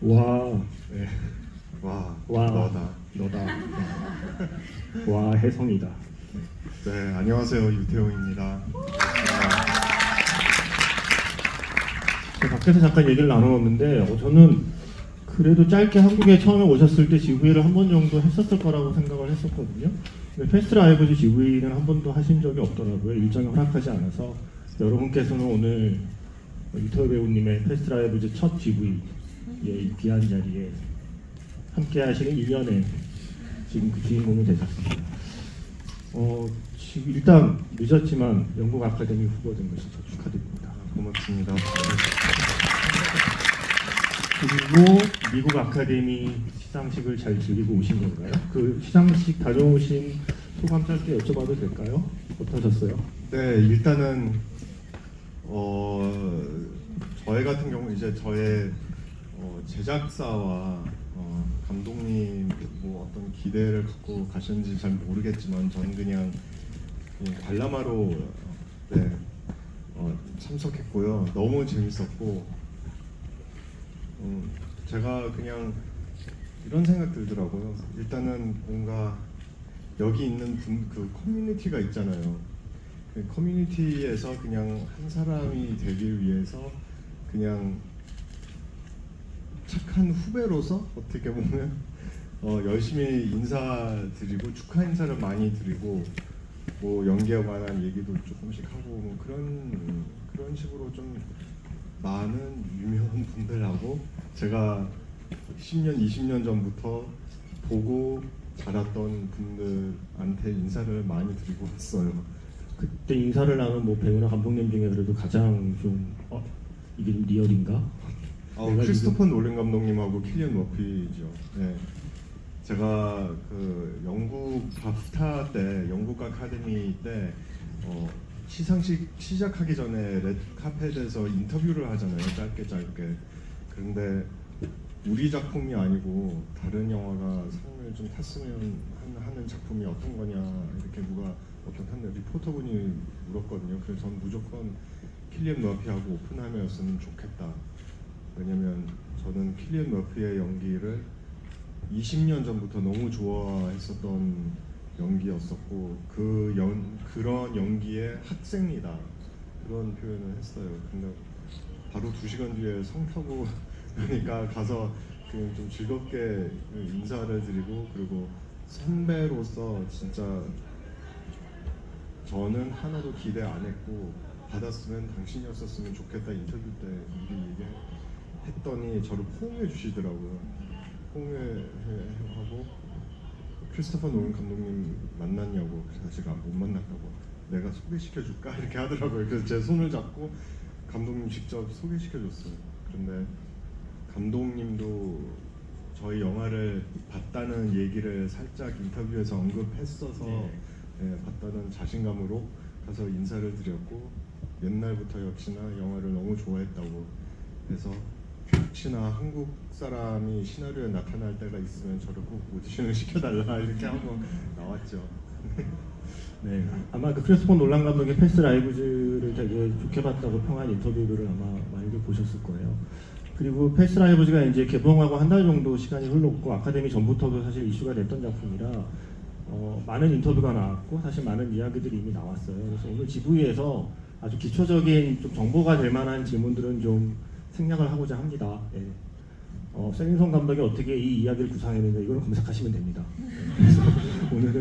와, 네. 와, 와, 너다. 너다. 와, 혜성이다. 네, 안녕하세요. 유태용입니다. 제가 밖에서 잠깐 얘기를 나누었는데 어, 저는 그래도 짧게 한국에 처음에 오셨을 때 GV를 한 번 정도 했었을 거라고 생각을 했었거든요. 근데 페스트 라이브즈 GV는 한 번도 하신 적이 없더라고요. 일정이 허락하지 않아서 여러분께서는 오늘 유태호 배우님의 페스트 라이브즈 첫 GV 의이 귀한 자리에 함께 하시는 1년의 지금 그 주인공이 되셨습니다. 어, 지금 일단 늦었지만 영국 아카데미 후보된 것이 저 축하드립니다. 고맙습니다. 그리고 미국 아카데미 시상식을 잘 즐기고 오신 건가요? 그 시상식 다녀오신 소감 짧게 여쭤봐도 될까요? 어떠셨어요? 네, 일단은 어 저희 같은 경우 이제 저의 어, 제작사와 어, 감독님 뭐 어떤 기대를 갖고 가셨는지 잘 모르겠지만 저는 그냥, 관람하러 네, 어, 참석했고요. 너무 재밌었고 음, 제가 그냥 이런 생각 들더라고요. 일단은 뭔가 여기 있는 분, 그 커뮤니티가 있잖아요. 그 커뮤니티에서 그냥 한 사람이 되길 위해서 그냥 착한 후배로서 어떻게 보면 어, 열심히 인사드리고 축하 인사를 많이 드리고 뭐 연기에 관한 얘기도 조금씩 하고 뭐 그런 그런 식으로 좀 많은 유명한 분들하고 제가 10년, 20년 전부터 보고 자랐던 분들한테 인사를 많이 드리고 왔어요. 그때 인사를 나눈 뭐 배우나 감독님 중에 그래도 가장 좀 어, 이게 좀 리얼인가? 아, 크리스토퍼 놀렌 감독님하고 킬리안 머피죠. 네. 제가 그 영국 바프타 때 영국 아카데미 때 어, 시상식 시작하기 전에 레드 카펫에서 인터뷰를 하잖아요. 짧게 짧게. 그런데 우리 작품이 아니고 다른 영화가 상을 좀 탔으면 한- 하는 작품이 어떤 거냐 이렇게 누가 어떤 한 리포터분이 물었거든요. 그래서 전 무조건 킬리안 머피하고 오픈하면였으면 좋겠다. 왜냐면 저는 킬리안 머피의 연기를 20년 전부터 너무 좋아했었던 연기였었고 그 연, 그런 연기의 학생이다 그런 표현을 했어요. 근데 바로 두 시간 뒤에 성 타고 그러니까 가서 그냥 좀 즐겁게 인사를 드리고 그리고 선배로서 진짜 저는 하나도 기대 안 했고 받았으면 당신이었었으면 좋겠다 인터뷰 때 미리 얘기했 더니 저를 포옹해 주시더라고요. 포옹해 하고 크리스토퍼 노런 감독님 만났냐고 그래서 제가 못 만났다고 내가 소개시켜 줄까 이렇게 하더라고요. 그래서 제 손을 잡고 감독님 직접 소개시켜 줬어요. 그런데 감독님도 저희 영화를 봤다는 얘기를 살짝 인터뷰에서 언급했어서 네. 예, 봤다는 자신감으로 가서 인사를 드렸고 옛날부터 역시나 영화를 너무 좋아했다고 해서 혹시나 한국 사람이 시나리오에 나타날 때가 있으면 저를 꼭 오디션을 시켜달라 이렇게 하고 나왔죠. 네, 아마 그 크리스토퍼 놀란 감독의 패스 라이브즈를 되게 좋게 봤다고 평한 인터뷰를 아마 많이들 보셨을 거예요. 그리고 패스 라이브즈가 이제 개봉하고 한 달 정도 시간이 흘렀고 아카데미 전부터도 사실 이슈가 됐던 작품이라 어, 많은 인터뷰가 나왔고 사실 많은 이야기들이 이미 나왔어요. 그래서 오늘 GV에서 아주 기초적인 좀 정보가 될 만한 질문들은 좀 생략을 하고자 합니다. 예. 어, 세민성 감독이 어떻게 이 이야기를 구상했는지 이거는 검색하시면 됩니다. 예. 오늘은